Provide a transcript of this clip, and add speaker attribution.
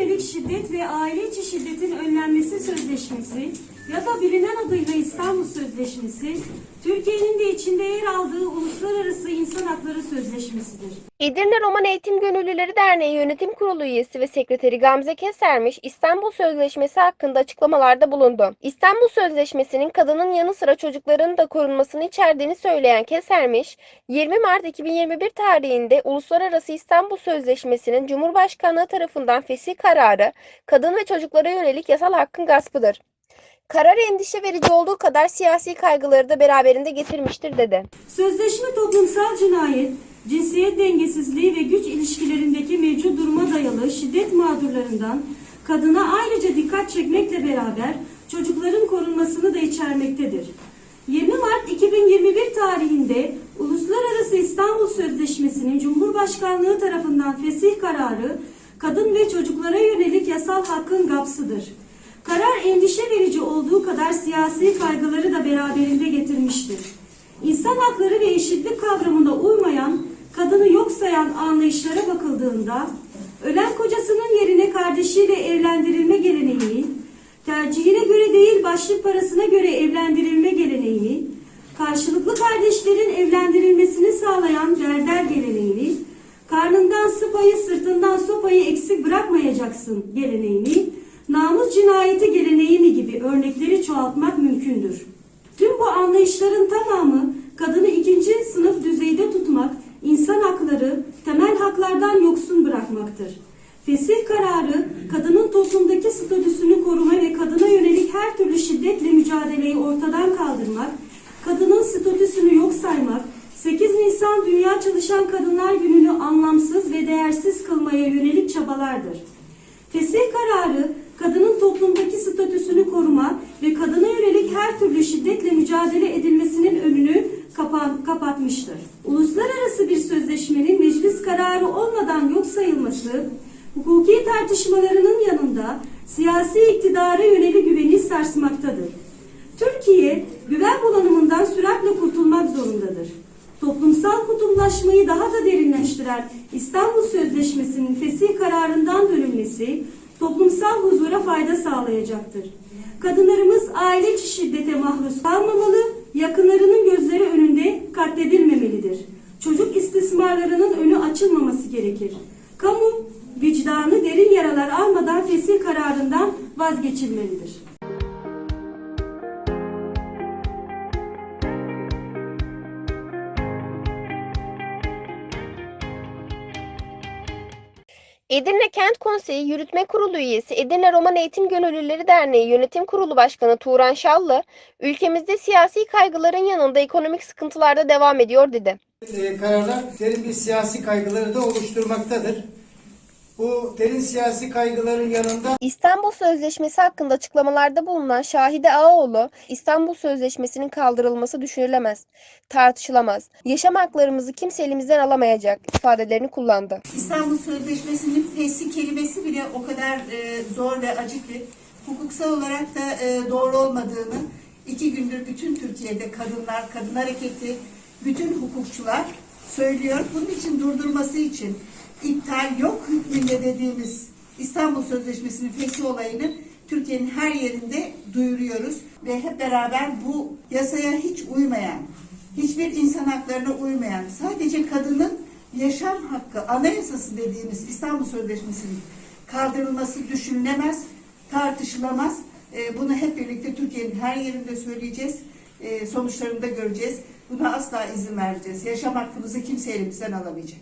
Speaker 1: yönelik şiddet ve aile içi şiddetin önlenmesi sözleşmesi ya da bilinen adıyla İstanbul Sözleşmesi, Türkiye'nin de içinde yer aldığı uluslararası insan hakları sözleşmesidir.
Speaker 2: Edirne Roman Eğitim Gönüllüleri Derneği Yönetim Kurulu üyesi ve sekreteri Gamze Kesermiş İstanbul Sözleşmesi hakkında açıklamalarda bulundu. İstanbul Sözleşmesi'nin kadının yanı sıra çocukların da korunmasını içerdiğini söyleyen Kesermiş, 20 Mart 2021 tarihinde Uluslararası İstanbul Sözleşmesi'nin Cumhurbaşkanlığı tarafından fesih kararı kadın ve çocuklara yönelik yasal hakkın gaspıdır. Karar endişe verici olduğu kadar siyasi kaygıları da beraberinde getirmiştir dedi.
Speaker 1: Sözleşme toplumsal cinayet, cinsiyet dengesizliği ve güç ilişkilerindeki mevcut duruma dayalı şiddet mağdurlarından kadına ayrıca dikkat çekmekle beraber çocukların korunmasını da içermektedir. 20 Mart 2021 tarihinde Uluslararası İstanbul Sözleşmesi'nin Cumhurbaşkanlığı tarafından fesih kararı kadın ve çocuklara yönelik yasal hakkın gapsıdır. Karar endişe verici olduğu kadar siyasi kaygıları da beraberinde getirmiştir. İnsan hakları ve eşitlik kavramına uymayan, kadını yok sayan anlayışlara bakıldığında, ölen kocasının yerine kardeşiyle evlendirilme geleneğini, tercihine göre değil başlık parasına göre evlendirilme geleneğini, karşılıklı kardeşlerin evlendirilmesini sağlayan derder geleneğini, karnından sıpayı sırtından sopayı eksik bırakmayacaksın geleneğini, namus cinayeti geleneği mi gibi örnekleri çoğaltmak mümkündür. Tüm bu anlayışların tamamı kadını ikinci sınıf düzeyde tutmak, insan hakları, temel haklardan yoksun bırakmaktır. Fesih kararı, kadının toplumdaki statüsünü koruma ve kadına yönelik her türlü şiddetle mücadeleyi ortadan kaldırmak, kadının statüsünü yok saymak, 8 Nisan Dünya Çalışan Kadınlar Günü'nü anlamsız ve değersiz kılmaya yönelik çabalardır. Fesih kararı, kadının toplumdaki statüsünü koruma ve kadına yönelik her türlü şiddetle mücadele edilmesinin önünü kapa- kapatmıştır. Uluslararası bir sözleşmenin meclis kararı olmadan yok sayılması, hukuki tartışmalarının yanında siyasi iktidara yönelik güveni sarsmaktadır. Türkiye, güven bulanımından süratle kurtulmak zorundadır. Kutuplaşmayı daha da derinleştiren İstanbul Sözleşmesi'nin fesih kararından dönülmesi toplumsal huzura fayda sağlayacaktır. Kadınlarımız aile içi şiddete mahruz kalmamalı, yakınlarının gözleri önünde katledilmemelidir. Çocuk istismarlarının önü açılmaması gerekir. Kamu vicdanı derin yaralar almadan fesih kararından vazgeçilmelidir.
Speaker 2: Edirne Kent Konseyi Yürütme Kurulu üyesi Edirne Roman Eğitim Gönüllüleri Derneği Yönetim Kurulu Başkanı Turan Şallı, ülkemizde siyasi kaygıların yanında ekonomik sıkıntılar da devam ediyor dedi.
Speaker 3: e, kararlar derin bir siyasi kaygıları da oluşturmaktadır. Bu derin siyasi kaygıların yanında
Speaker 2: İstanbul Sözleşmesi hakkında açıklamalarda bulunan Şahide Ağaoğlu, İstanbul Sözleşmesi'nin kaldırılması düşünülemez, tartışılamaz. Yaşam haklarımızı kimse elimizden alamayacak ifadelerini kullandı.
Speaker 4: İstanbul Sözleşmesi'nin fesli kelimesi bile o kadar e, zor ve acı ki hukuksal olarak da e, doğru olmadığını iki gündür bütün Türkiye'de kadınlar, kadın hareketi, bütün hukukçular söylüyor. Bunun için durdurması için iptal yok hükmünde dediğimiz İstanbul Sözleşmesi'nin fesli olayını Türkiye'nin her yerinde duyuruyoruz ve hep beraber bu yasaya hiç uymayan, hiçbir insan haklarına uymayan, sadece kadının yaşam hakkı anayasası dediğimiz İstanbul Sözleşmesi'nin kaldırılması düşünülemez, tartışılamaz. Ee, bunu hep birlikte Türkiye'nin her yerinde söyleyeceğiz. Ee, sonuçlarını göreceğiz. Buna asla izin vermeyeceğiz. Yaşam hakkımızı kimse elimizden alamayacak.